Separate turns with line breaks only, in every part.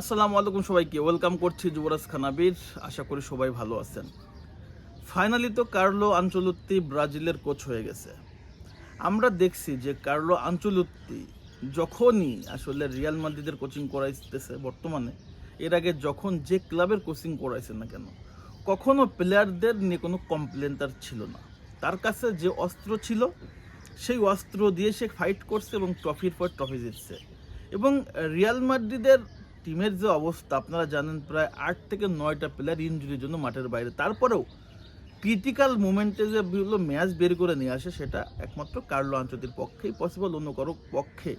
আসসালামু আলাইকুম সবাইকে, ওয়েলকাম করছি যুবরাজ খানাবির। আশা করি সবাই ভালো আছেন। ফাইনালি তো কার্লো আঞ্চলুত্তি ব্রাজিলের কোচ হয়ে গেছে। আমরা দেখছি যে কার্লো আঞ্চলুত্তি যখনই আসলে রিয়াল মাদ্রিদের কোচিং করাইতেছে বর্তমানে, এর আগে যখন যে ক্লাবের কোচিং করাইছে না কেন, কখনো প্লেয়ারদের নিয়ে কোনো কমপ্লেন তার ছিল না। তার কাছে যে অস্ত্র ছিল, সেই অস্ত্র দিয়ে সে ফাইট করছে এবং ট্রফির পর ট্রফি জিতছে। এবং রিয়াল মাদ্রিদের টিমের যে অবস্থা, আপনারা জানেন প্রায় আট থেকে নয়টা প্লেয়ার ইঞ্জুরির জন্য মাঠের বাইরে। তারপরেও ক্রিটিক্যাল মুমেন্টে যে বিভিন্ন ম্যাচ বের করে নিয়ে আসে, সেটা একমাত্র কার্লো আঞ্চতির পক্ষেই পসিবল অন্য কারও পক্ষে।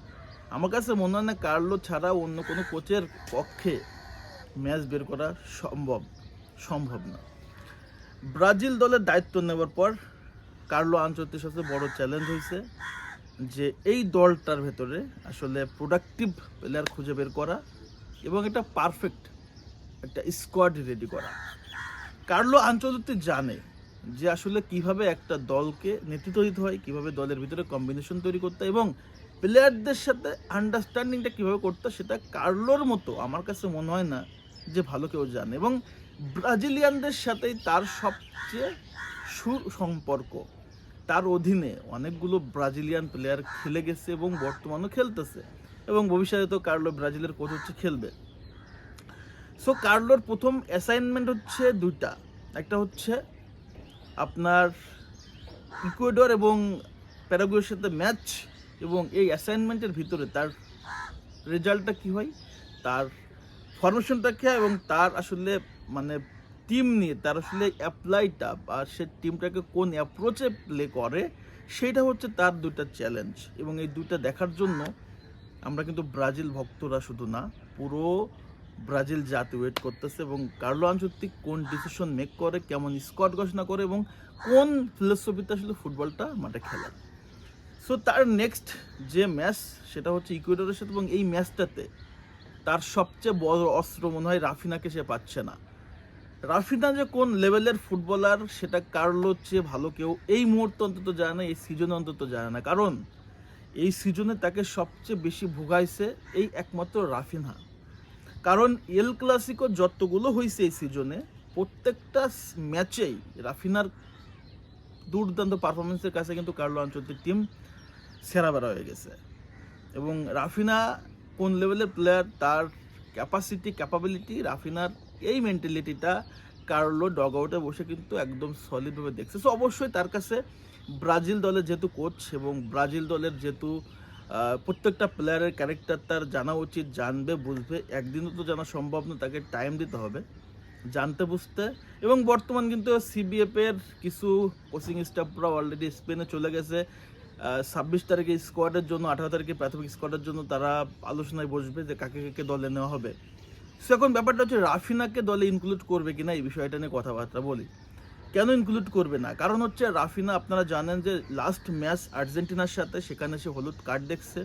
আমার কাছে মনে হয় না কার্লো ছাড়া অন্য কোনো কোচের পক্ষে ম্যাচ বের করা সম্ভব সম্ভব না। ব্রাজিল দলের দায়িত্ব নেওয়ার পর কার্লো আঞ্চতির সাথে বড় চ্যালেঞ্জ হয়েছে যে এই দলটার ভেতরে আসলে প্রোডাক্টিভ প্লেয়ার খুঁজে বের করা এবং এটা পারফেক্ট একটা স্কোয়াড রেডি করা। কার্লো আঞ্চলিক জানে যে আসলে কীভাবে একটা দলকে নেতৃত্ব দিতে হয়, কীভাবে দলের ভিতরে কম্বিনেশন তৈরি করতে এবং প্লেয়ারদের সাথে আন্ডারস্ট্যান্ডিংটা কীভাবে করতে সেটা কার্লোর মতো আমার কাছে মনে হয় না যে ভালো কেউ জানে এবং ব্রাজিলিয়ানদের সাথেই তার সবচেয়ে সুর সম্পর্ক তার অধীনে অনেকগুলো ব্রাজিলিয়ান প্লেয়ার খেলে গেছে এবং বর্তমানেও খেলতেছে এবং ভবিষ্যতে তো কার্লো ব্রাজিলের কোচ হচ্ছে খেলবে। সো কার্লোর প্রথম অ্যাসাইনমেন্ট হচ্ছে দুইটা। একটা হচ্ছে আপনার ইকুয়েডর এবং প্যারাগুয়ের সাথে ম্যাচ এবং এই অ্যাসাইনমেন্টের ভিতরে তার রেজাল্টটা কি হয়? তার ফরমেশনটা কি এবং তার আসলে মানে টিম নিয়ে, তার আসলে অ্যাপ্লাইটা বা সে টিমটাকে কোন অ্যাপ্রোচে প্লে করে, সেটা হচ্ছে তার দুইটা চ্যালেঞ্জ এবং এই দুইটা দেখার জন্য আমরা কিন্তু ব্রাজিল ভক্তরা শুধু না, পুরো ব্রাজিল জাতি ওয়েট করতেছে এবং কার্লো আনচত্তি কোন ডিসিশন মেক করে, কেমন স্কোয়াড ঘোষণা করে এবং কোন ফিলোসফিতে আসলে ফুটবলটা মাঠে খেলে। সো তার নেক্সট যে ম্যাচ সেটা হচ্ছে ইকুয়েডরের সাথে এবং এই ম্যাচটাতে তার সবচেয়ে বড় অস্ত্র মনে হয় রাফিনাকে সে পাচ্ছে না। রাফিনা যে কোন লেভেলের ফুটবলার সেটা কার্লোর চেয়ে ভালো কেউ এই মুহূর্তে অন্তত জানে না, এই সিজনে অন্তত জানে না। কারণ, এই সিজনে তাকে সবচেয়ে বেশি ভোগাইছে এই একমাত্র রাফিনা। কারণ এল ক্লাসিকো যতগুলো হয়েছে এই সিজনে প্রত্যেকটা ম্যাচেই রাফিনার দুর্দান্ত পারফরমেন্সের কাছে কিন্তু কার্লো আঞ্চলিক টিম সেরা বেড়া হয়ে গেছে। এবং রাফিনা কোন লেভেলের প্লেয়ার তার ক্যাপাসিটি ক্যাপাবিলিটি রাফিনার এই মেন্টালিটিটা কার্লো ডগ আউটে বসে কিন্তু একদম সলিডভাবে দেখছে। সো অবশ্যই তার কাছে ব্রাজিল দলের যেহেতু কোচ এবং ব্রাজিল দলের যেহেতু প্রত্যেকটা প্লেয়ারের ক্যারেক্টার তার জানা উচিত, জানবে, বুঝবে। একদিনও তো জানা সম্ভব না, তাকে টাইম দিতে হবে, জানতে, বুঝতে। এবং বর্তমান কিন্তু সিবিএফ এর কিছু কোচিং স্টাফরা অলরেডি স্পেনে চলে গেছে। ছাব্বিশ তারিখে স্কোয়াডের জন্য, আঠারো তারিখে প্রাথমিক স্কোয়াডের জন্য তারা আলোচনায় বসবে যে কাকে কাকে দলে নেওয়া হবে। সো এখন ব্যাপারটা হচ্ছে রাফিনাকে দলে ইনক্লুড করবে কিনা এই বিষয়টা নিয়ে কথাবার্তা বলি। কেন ইনক্লুড করবে না? কারণ হচ্ছে রাফিনা, আপনারা জানেন যে লাস্ট ম্যাচ আর্জেন্টিনার সাথে, সেখানে সে হলুদ কার্ড দেখছে।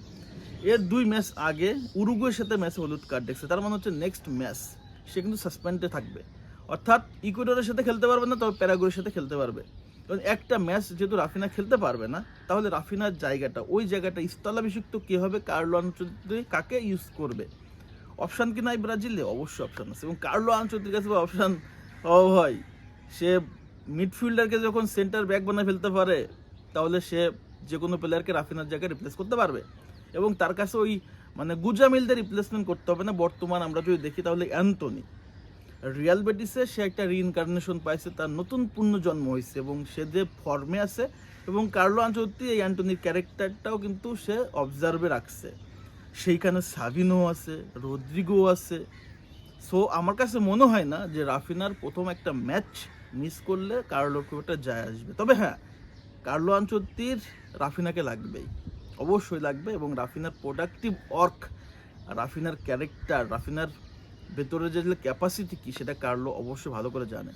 এর দুই ম্যাচ আগে উরুগুয়ের সাথে ম্যাচে হলুদ কার্ড দেখছে। তার মানে হচ্ছে নেক্সট ম্যাচ সে কিন্তু সাসপেন্ডে থাকবে। অর্থাৎ ইকুয়েডরের সাথে খেলতে পারবে না, তবে প্যারাগুয়ের সাথে খেলতে পারবে। কারণ একটা ম্যাচ যেহেতু রাফিনা খেলতে পারবে না, তাহলে রাফিনার জায়গাটা, ওই জায়গাটা স্থলাভিষিক্ত কে হবে? কার্লো আঞ্চলিক কাকে ইউজ করবে? অপশান কি নাই ব্রাজিলে? অবশ্যই অপশান আছে। এবং কার্লো আঞ্চলিক কাছে অপশান হয় সে মিডফিল্ডারকে যখন সেন্টার ব্যাক বানায় ফেলতে পারে, তাহলে সে যে কোনো প্লেয়ারকে রাফিনার জায়গায় রিপ্লেস করতে পারবে। এবং তার কাছে ওই মানে গুজা মিলদের রিপ্লেসমেন্ট করতে হবে না। বর্তমান আমরা যদি দেখি, তাহলে অ্যান্টনি। রিয়াল বেটিসে সে একটা রিইনকার্নেশন পাইছে, তার নতুন পূর্ণ জন্ম হয়েছে এবং সে যে ফর্মে আছে এবং কার্লো আঞ্চলতি এই অ্যান্টনির ক্যারেক্টারটাও কিন্তু সে অবজার্ভে রাখছে। সেইখানে সাবিনো আছে, রদ্রিগো আছে। সো আমার কাছে মনে হয় না যে রাফিনার প্রথম একটা ম্যাচ মিস করলে কার্লোর খুব একটা যায় আসবে। তবে হ্যাঁ কার্লো আঞ্চত্তির রাফিনাকে লাগবেই। অবশ্যই লাগবে এবং রাফিনার প্রোডাক্টিভ ওয়ার্ক রাফিনার ক্যারেক্টার রাফিনার ভেতরে যে ক্যাপাসিটি কী সেটা কার্লো অবশ্যই ভালো করে জানে।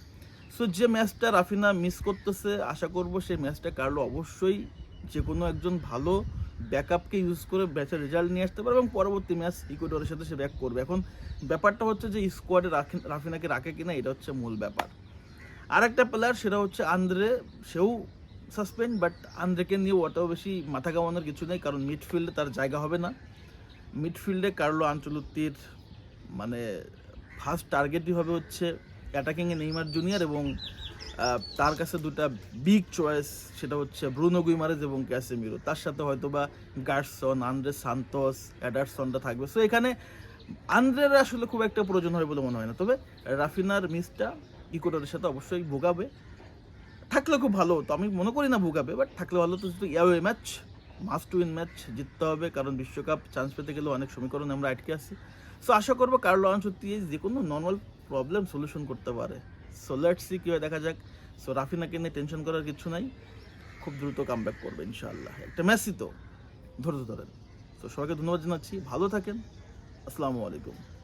সো যে ম্যাচটা রাফিনা মিস করতেছে, আশা করব সেই ম্যাচটা কার্লো অবশ্যই যে কোনো একজন ভালো ব্যাকআপকে ইউজ করে ম্যাচের রেজাল্ট নিয়ে আসতে পারবে এবং পরবর্তী ম্যাচ ইকুয়েডরের সাথে সে ব্যাক করবে। এখন ব্যাপারটা হচ্ছে যে স্কোয়াডে রাফিনাকে রাখে কিনা, এটা হচ্ছে মূল ব্যাপার। আরেকটা প্লেয়ার সেটা হচ্ছে আন্দ্রে। সেও সাসপেন্ড বাট আন্দ্রেকে নিয়ে অতও বেশি মাথা কামানোর কিছু নেই, কারণ মিডফিল্ডে তার জায়গা হবে না। মিডফিল্ডে কার্লো আঞ্চলুত্তির মানে ফার্স্ট টার্গেটই হবে হচ্ছে অ্যাটাকিংয়ে নেইমার জুনিয়র এবং তার কাছে দুটা বিগ চয়েস সেটা হচ্ছে ব্রুনো গুইমারেজ এবং ক্যাসেমিরো। তার সাথে হয়তো বা গার্সন, আন্দ্রে সান্তোস, অ্যাডারসনটা থাকবে। সো এখানে আন্দ্রের আসলে খুব একটা প্রয়োজন হয় বলে মনে হয় না। তবে রাফিনার মিসটা ইকোটারের সাথে অবশ্যই ভোগাবে। থাকলে খুব ভালো, তো আমি মনে করি না ভোগাবে বাট থাকলে ভালো তো যেহেতু ইয়াওয়ে ম্যাচ মাস্ট উইন ম্যাচ জিততে হবে, কারণ বিশ্বকাপ চান্স পেতে গেলে অনেক সমীকরণ আমরা আটকে আসি সো আশা করব কার্লো আনসত্তি যে কোনো নর্মাল প্রবলেম সলিউশন করতে পারে। সো লেট সি কী হয় দেখা যাক। সো রাফিনাকে নিয়ে টেনশন করার কিছু নাই। খুব দ্রুত কাম করবে ইনশাআল্লাহ। একটা ম্যাচই তো, ধৈর্য ধরেন। তো সবাইকে ধন্যবাদ জানাচ্ছি। ভালো থাকেন। আসসালামু আলাইকুম।